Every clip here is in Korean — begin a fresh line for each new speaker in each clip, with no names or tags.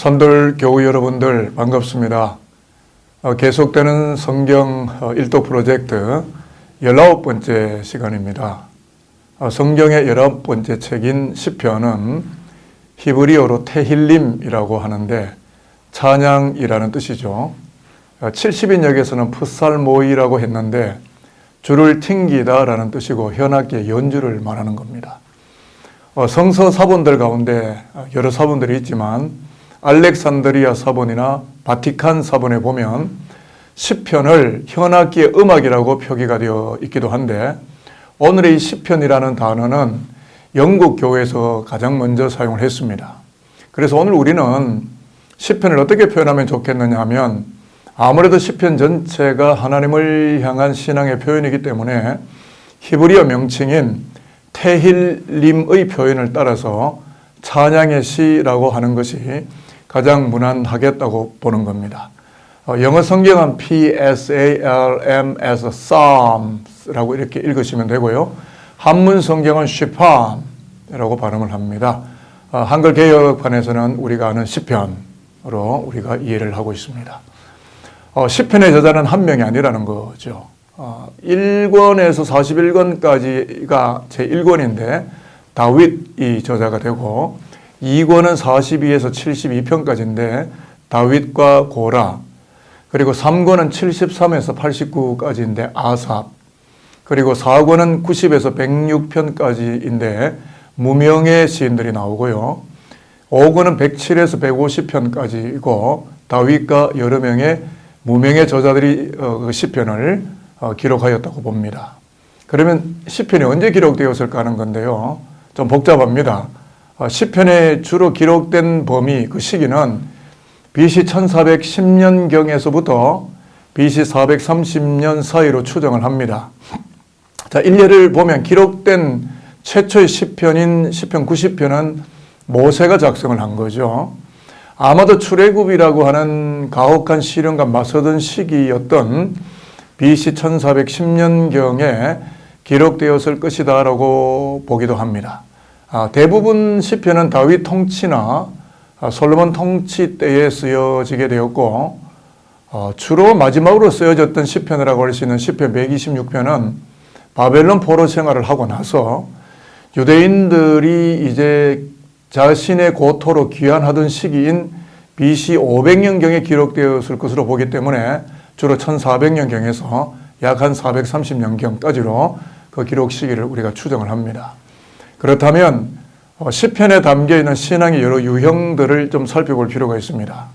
어, 선돌 교우 여러분들 반갑습니다. 어, 계속되는 성경 어, 일도 프로젝트 열아홉 번째 시간입니다. 어, 성경의 열아홉 번째 책인 시편은 히브리어로 테힐림이라고 하는데 찬양이라는 뜻이죠. 70인역에서는 풋살모이라고 했는데 줄을 튕기다 라는 뜻이고 현악기의 연주를 말하는 겁니다. 어, 성서 사본들 가운데 여러 사본들이 있지만 알렉산드리아 사본이나 바티칸 사본에 보면 시편을 현악기의 음악이라고 표기가 되어 있기도 한데 오늘의 이 시편이라는 단어는 영국 교회에서 가장 먼저 사용을 했습니다. 그래서 오늘 우리는 시편을 어떻게 표현하면 좋겠느냐 하면 아무래도 시편 전체가 하나님을 향한 신앙의 표현이기 때문에 히브리어 명칭인 테힐림의 표현을 따라서 찬양의 시라고 하는 것이 가장 무난하겠다고 보는 겁니다. 어, 영어 성경은 P-S-A-L-M-S, Psalms라고 이렇게 읽으시면 되고요. 한문 성경은 시판이라고 발음을 합니다. 어, 한글 개혁판에서는 우리가 아는 시편으로 우리가 이해를 하고 있습니다. 어, 시편의 저자는 한 명이 아니라는 거죠. 어, 1권에서 41권까지가 제 1권인데 다윗이 저자가 되고 2권은 42에서 72편까지인데 다윗과 고라 그리고 3권은 73에서 89까지인데 아삽 그리고 4권은 90에서 106편까지인데 무명의 시인들이 나오고요. 5권은 107에서 150편까지이고 다윗과 여러 명의 무명의 저자들이 어, 그 시편을 어, 기록하였다고 봅니다. 그러면 시편이 언제 기록되었을까 하는 건데요. 좀 복잡합니다. 어, 시편에 주로 기록된 범위 그 시기는 BC 1410년경에서부터 BC 430년 사이로 추정을 합니다. 자, 일례를 보면 기록된 최초의 시편인 시편 90편은 모세가 작성을 한 거죠. 아마도 출애굽이라고 하는 가혹한 시련과 맞서던 시기였던 BC 1410년경에 기록되었을 것이다라고 보기도 합니다. 아, 대부분 시편은 다윗 통치나 아, 솔로몬 통치 때에 쓰여지게 되었고 어, 주로 마지막으로 쓰여졌던 시편이라고 할 수 있는 시편 126편은 바벨론 포로 생활을 하고 나서 유대인들이 이제 자신의 고토로 귀환하던 시기인 BC 500년경에 기록되었을 것으로 보기 때문에 주로 1400년경에서 약 한 430년경까지로 그 기록 시기를 우리가 추정을 합니다. 그렇다면 어, 시편에 담겨 있는 신앙의 여러 유형들을 좀 살펴볼 필요가 있습니다.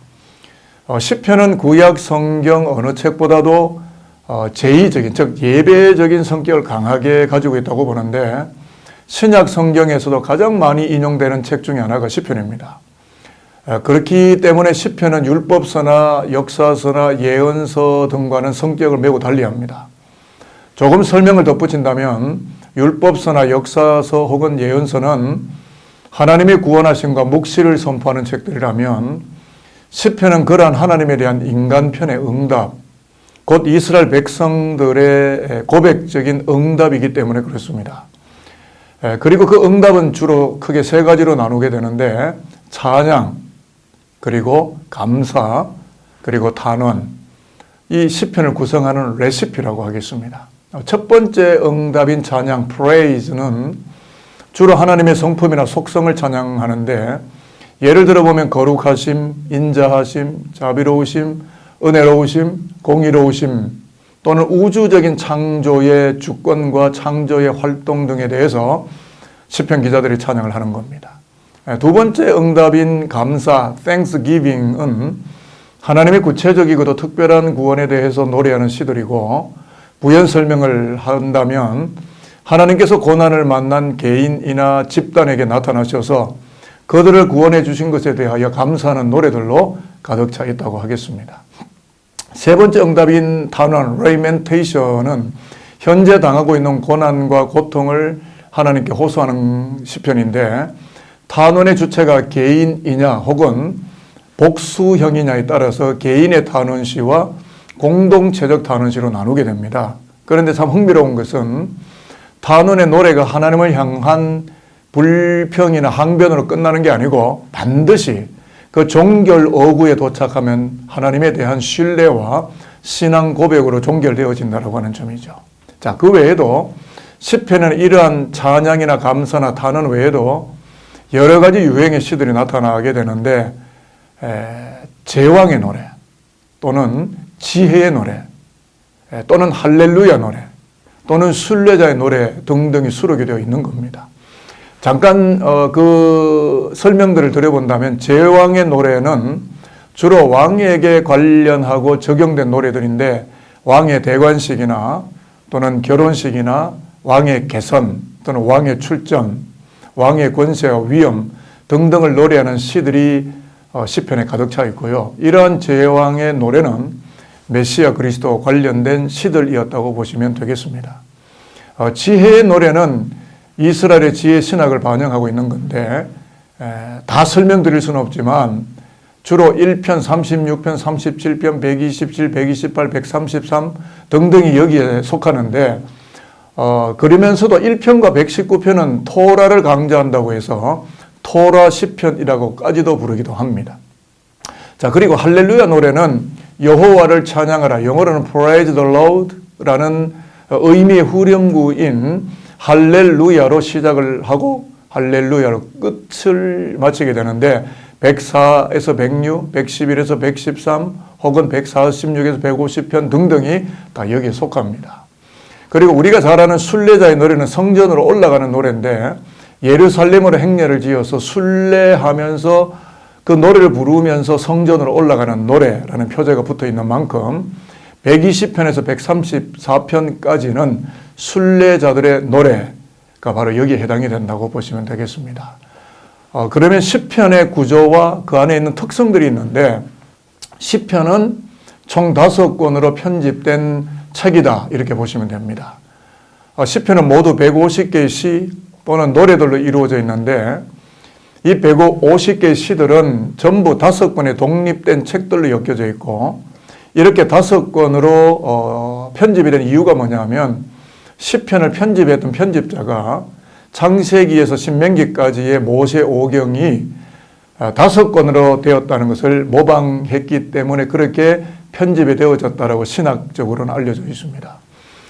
어, 시편은 구약 성경 어느 책보다도 어, 제의적인 즉 예배적인 성격을 강하게 가지고 있다고 보는데 신약 성경에서도 가장 많이 인용되는 책 중에 하나가 시편입니다. 그렇기 때문에 시편은 율법서나 역사서나 예언서 등과는 성격을 매우 달리합니다. 조금 설명을 덧붙인다면 율법서나 역사서 혹은 예언서는 하나님의 구원하심과 묵시를 선포하는 책들이라면 시편은 그러한 하나님에 대한 인간편의 응답, 곧 이스라엘 백성들의 고백적인 응답이기 때문에 그렇습니다. 그리고 그 응답은 주로 크게 세 가지로 나누게 되는데 찬양, 그리고 감사, 그리고 단원, 이 시편을 구성하는 레시피라고 하겠습니다. 첫 번째 응답인 찬양, praise는 주로 하나님의 성품이나 속성을 찬양하는데 예를 들어 보면 거룩하심, 인자하심, 자비로우심, 은혜로우심, 공의로우심 또는 우주적인 창조의 주권과 창조의 활동 등에 대해서 시편 기자들이 찬양을 하는 겁니다. 예, 두 번째 응답인 감사, thanksgiving은 하나님의 구체적이고도 특별한 구원에 대해서 노래하는 시들이고 부연 설명을 한다면 하나님께서 고난을 만난 개인이나 집단에게 나타나셔서 그들을 구원해 주신 것에 대하여 감사하는 노래들로 가득 차 있다고 하겠습니다. 세 번째 응답인 단원 레이멘테이션은 현재 당하고 있는 고난과 고통을 하나님께 호소하는 시편인데 탄원의 주체가 개인이냐 혹은 복수형이냐에 따라서 개인의 탄원시와 공동체적 탄원시로 나누게 됩니다. 그런데 참 흥미로운 것은 탄원의 노래가 하나님을 향한 불평이나 항변으로 끝나는 게 아니고 반드시 그 종결 어구에 도착하면 하나님에 대한 신뢰와 신앙 고백으로 종결되어진다라고 하는 점이죠. 자, 그 외에도 시편에는 이러한 찬양이나 감사나 탄원 외에도 여러 가지 유행의 시들이 나타나게 되는데 에, 제왕의 노래 또는 지혜의 노래 에, 또는 할렐루야 노래 또는 순례자의 노래 등등이 수록이 되어 있는 겁니다. 잠깐 어, 그 설명들을 드려본다면 제왕의 노래는 주로 왕에게 관련하고 적용된 노래들인데 왕의 대관식이나 또는 결혼식이나 왕의 개선 또는 왕의 출전, 왕의 권세와 위엄 등등을 노래하는 시들이 어, 시편에 가득 차 있고요. 이러한 제왕의 노래는 메시아 그리스도 관련된 시들이었다고 보시면 되겠습니다. 어, 지혜의 노래는 이스라엘의 지혜 신학을 반영하고 있는 건데 에, 다 설명드릴 수는 없지만 주로 1편, 36편, 37편, 127, 128, 133 등등이 여기에 속하는데 어, 그러면서도 1편과 119편은 토라를 강조한다고 해서 토라 시편이라고까지도 부르기도 합니다. 자, 그리고 할렐루야 노래는 여호와를 찬양하라. 영어로는 praise the Lord라는 의미의 후렴구인 할렐루야로 시작을 하고 할렐루야로 끝을 마치게 되는데 104에서 106, 111에서 113 혹은 146에서 150편 등등이 다 여기에 속합니다. 그리고 우리가 잘 아는 순례자의 노래는 성전으로 올라가는 노래인데 예루살렘으로 행렬을 지어서 순례하면서 그 노래를 부르면서 성전으로 올라가는 노래라는 표제가 붙어 있는 만큼 120편에서 134편까지는 순례자들의 노래가 바로 여기에 해당이 된다고 보시면 되겠습니다. 어, 그러면 10편의 구조와 그 안에 있는 특성들이 있는데 10편은 총 다섯 권으로 편집된 책이다 이렇게 보시면 됩니다. 어, 10편은 모두 150개의 시 또는 노래들로 이루어져 있는데 이 150개의 시들은 전부 다섯 권의 독립된 책들로 엮여져 있고 이렇게 다섯 권으로 어, 편집이 된 이유가 뭐냐면 10편을 편집했던 편집자가 창세기에서 신명기까지의 모세 오경이 아, 다섯 권으로 되었다는 것을 모방했기 때문에 그렇게 편집이 되어졌다라고 신학적으로는 알려져 있습니다.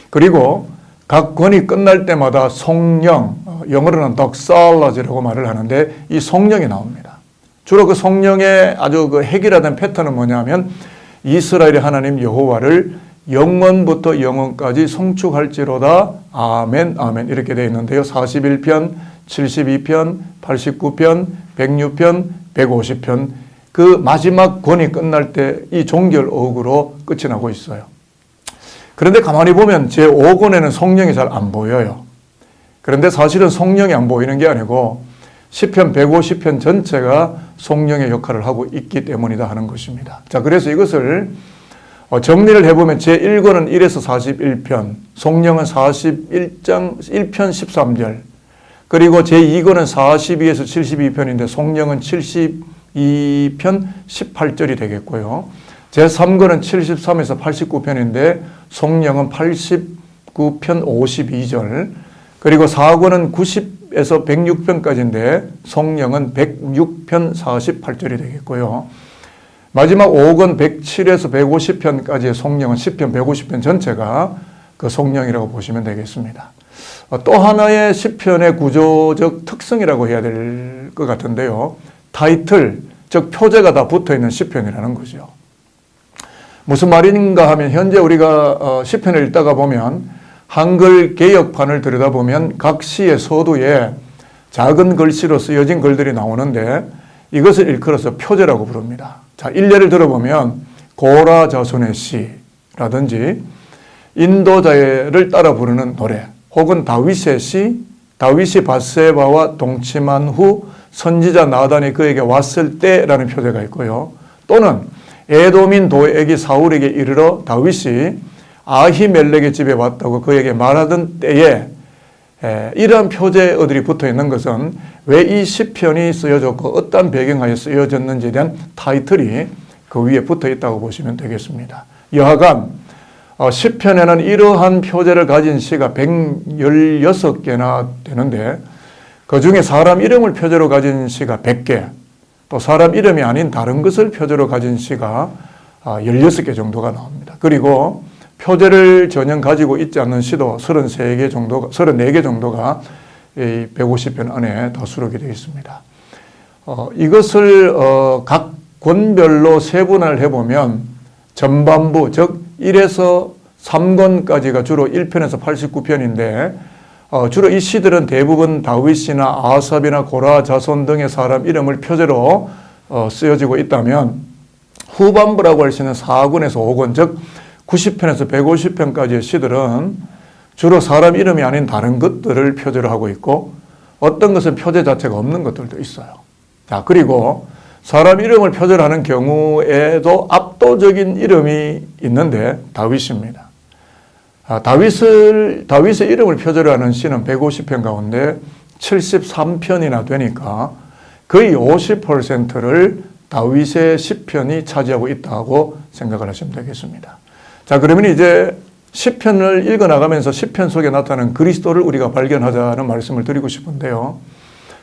그리고 각 권이 끝날 때마다 성령, 어, 영어로는 덕살라지라고 말을 하는데 이 성령이 나옵니다. 주로 그 성령의 아주 그 핵이라는 패턴은 뭐냐면 이스라엘의 하나님 여호와를 영원부터 영원까지 성축할지로다 아멘 아멘 이렇게 되어 있는데요. 41편, 72편, 89편, 106편, 150편 그 마지막 권이 끝날 때 이 종결 어구로 끝이 나고 있어요. 그런데 가만히 보면 제 5권에는 성령이 잘 안 보여요. 그런데 사실은 성령이 안 보이는 게 아니고 10편 150편 전체가 성령의 역할을 하고 있기 때문이다 하는 것입니다. 자, 그래서 이것을 어, 정리를 해보면 제1권은 1에서 41편, 성령은 41장 1편 13절, 그리고 제2권은 42에서 72편인데 성령은 72편 18절이 되겠고요. 제3권은 73에서 89편인데 성령은 89편 52절, 그리고 4권은 90에서 106편까지인데 성령은 106편 48절이 되겠고요. 마지막 5권 107에서 150편까지의 성령은 10편, 150편 전체가 그 성령이라고 보시면 되겠습니다. 어, 또 하나의 10편의 구조적 특성이라고 해야 될 것 같은데요. 타이틀, 즉 표제가 다 붙어 있는 10편이라는 거죠. 무슨 말인가 하면 현재 우리가 10편을 어, 읽다가 보면 한글 개혁판을 들여다보면 각 시의 서두에 작은 글씨로 쓰여진 글들이 나오는데 이것을 일컬어서 표제라고 부릅니다. 자, 일례를 들어보면 고라 자손의 시라든지 인도자를 따라 부르는 노래 혹은 다윗의 시, 다윗이 바세바와 동침한 후 선지자 나단이 그에게 왔을 때라는 표제가 있고요. 또는 에도민 도액이 사울에게 이르러 다윗이 아히멜렉의 집에 왔다고 그에게 말하던 때에 에, 이러한 표제어들이 붙어 있는 것은 왜 이 시편이 쓰여졌고 어떤 배경하에 쓰여졌는지에 대한 타이틀이 그 위에 붙어 있다고 보시면 되겠습니다. 여하간 어, 시편에는 이러한 표제를 가진 시가 116개나 되는데 그 중에 사람 이름을 표제로 가진 시가 100개 또 사람 이름이 아닌 다른 것을 표제로 가진 시가 아, 16개 정도가 나옵니다. 그리고 표제를 전혀 가지고 있지 않는 시도 33개 정도가, 34개 정도가 이 150편 안에 다 수록이 되어 있습니다. 어, 이것을 어, 각 권별로 세분을 해보면 전반부, 즉 1에서 3권까지가 주로 1편에서 89편인데 어, 주로 이 시들은 대부분 다윗이나 아삽이나 고라 자손 등의 사람 이름을 표제로 어, 쓰여지고 있다면 후반부라고 할 수 있는 4권에서 5권, 즉 90편에서 150편까지의 시들은 주로 사람 이름이 아닌 다른 것들을 표제로 하고 있고 어떤 것은 표제 자체가 없는 것들도 있어요. 자, 그리고 사람 이름을 표제로 하는 경우에도 압도적인 이름이 있는데 다윗입니다. 아, 다윗을, 다윗의 이름을 표제로 하는 시는 150편 가운데 73편이나 되니까 거의 50%를 다윗의 시편이 차지하고 있다고 생각을 하시면 되겠습니다. 자, 그러면 이제 시편을 읽어 나가면서 시편 속에 나타나는 그리스도를 우리가 발견하자는 말씀을 드리고 싶은데요.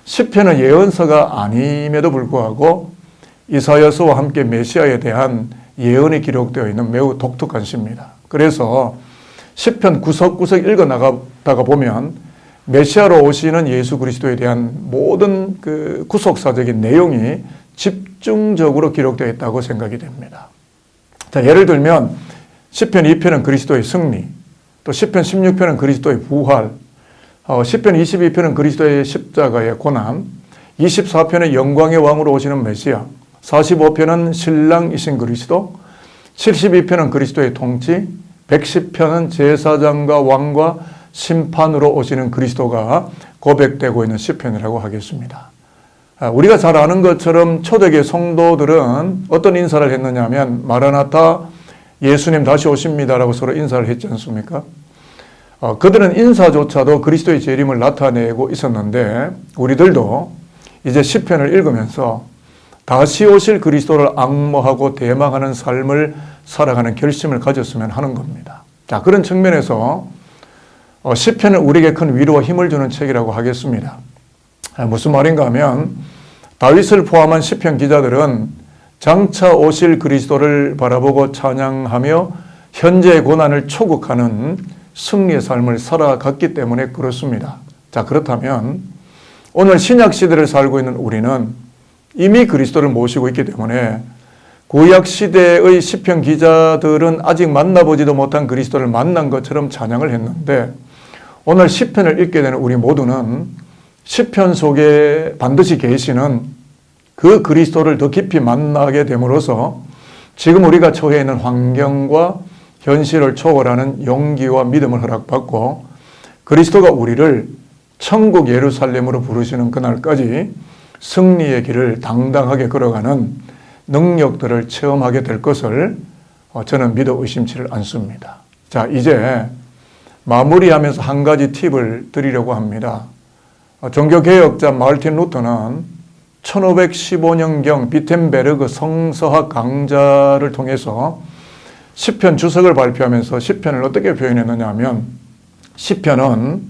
시편은 예언서가 아님에도 불구하고 이사야서와 함께 메시아에 대한 예언이 기록되어 있는 매우 독특한 시입니다. 그래서 시편 구석구석 읽어 나가다가 보면 메시아로 오시는 예수 그리스도에 대한 모든 그 구속사적인 내용이 집중적으로 기록되어 있다고 생각이 됩니다. 자, 예를 들면 시편 2편은 그리스도의 승리, 또 시편 16편은 그리스도의 부활, 어, 시편 22편은 그리스도의 십자가의 고난, 24편은 영광의 왕으로 오시는 메시아, 45편은 신랑이신 그리스도, 72편은 그리스도의 통치, 110편은 제사장과 왕과 심판으로 오시는 그리스도가 고백되고 있는 시편이라고 하겠습니다. 아, 우리가 잘 아는 것처럼 초대교회 성도들은 어떤 인사를 했느냐 하면 마라나타 예수님 다시 오십니다라고 서로 인사를 했지 않습니까? 어, 그들은 인사조차도 그리스도의 재림을 나타내고 있었는데 우리들도 이제 시편을 읽으면서 다시 오실 그리스도를 악모하고 대망하는 삶을 살아가는 결심을 가졌으면 하는 겁니다. 자 그런 측면에서 어, 시편은 우리에게 큰 위로와 힘을 주는 책이라고 하겠습니다. 아, 무슨 말인가 하면 다윗을 포함한 시편 기자들은 장차 오실 그리스도를 바라보고 찬양하며 현재의 고난을 초국하는 승리의 삶을 살아갔기 때문에 그렇습니다. 자, 그렇다면 오늘 신약 시대를 살고 있는 우리는 이미 그리스도를 모시고 있기 때문에 구약 시대의 시편 기자들은 아직 만나보지도 못한 그리스도를 만난 것처럼 찬양을 했는데 오늘 시편을 읽게 되는 우리 모두는 시편 속에 반드시 계시는 그 그리스도를 더 깊이 만나게 됨으로써 지금 우리가 처해 있는 환경과 현실을 초월하는 용기와 믿음을 허락받고 그리스도가 우리를 천국 예루살렘으로 부르시는 그날까지 승리의 길을 당당하게 걸어가는 능력들을 체험하게 될 것을 저는 믿어 의심치를 않습니다. 자, 이제 마무리하면서 한 가지 팁을 드리려고 합니다. 종교개혁자 마르틴 루터는 1515년경 비텐베르그 성서학 강좌를 통해서 시편 주석을 발표하면서 시편을 어떻게 표현했느냐 하면 시편은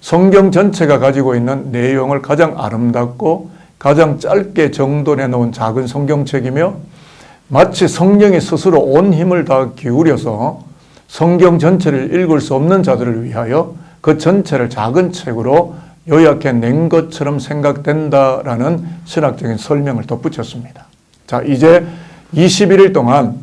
성경 전체가 가지고 있는 내용을 가장 아름답고 가장 짧게 정돈해 놓은 작은 성경책이며 마치 성령이 스스로 온 힘을 다 기울여서 성경 전체를 읽을 수 없는 자들을 위하여 그 전체를 작은 책으로 요약해 낸 것처럼 생각된다라는 신학적인 설명을 덧붙였습니다. 자, 이제 21일 동안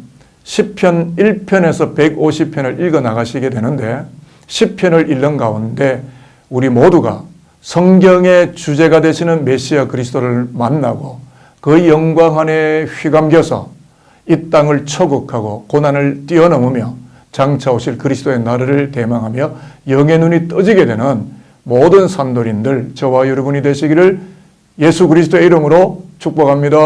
10편 1편에서 150편을 읽어 나가시게 되는데 10편을 읽는 가운데 우리 모두가 성경의 주제가 되시는 메시아 그리스도를 만나고 그 영광 안에 휘감겨서 이 땅을 초국하고 고난을 뛰어넘으며 장차 오실 그리스도의 나라를 대망하며 영의 눈이 떠지게 되는 모든 산돌인들 저와 여러분이 되시기를 예수 그리스도의 이름으로 축복합니다.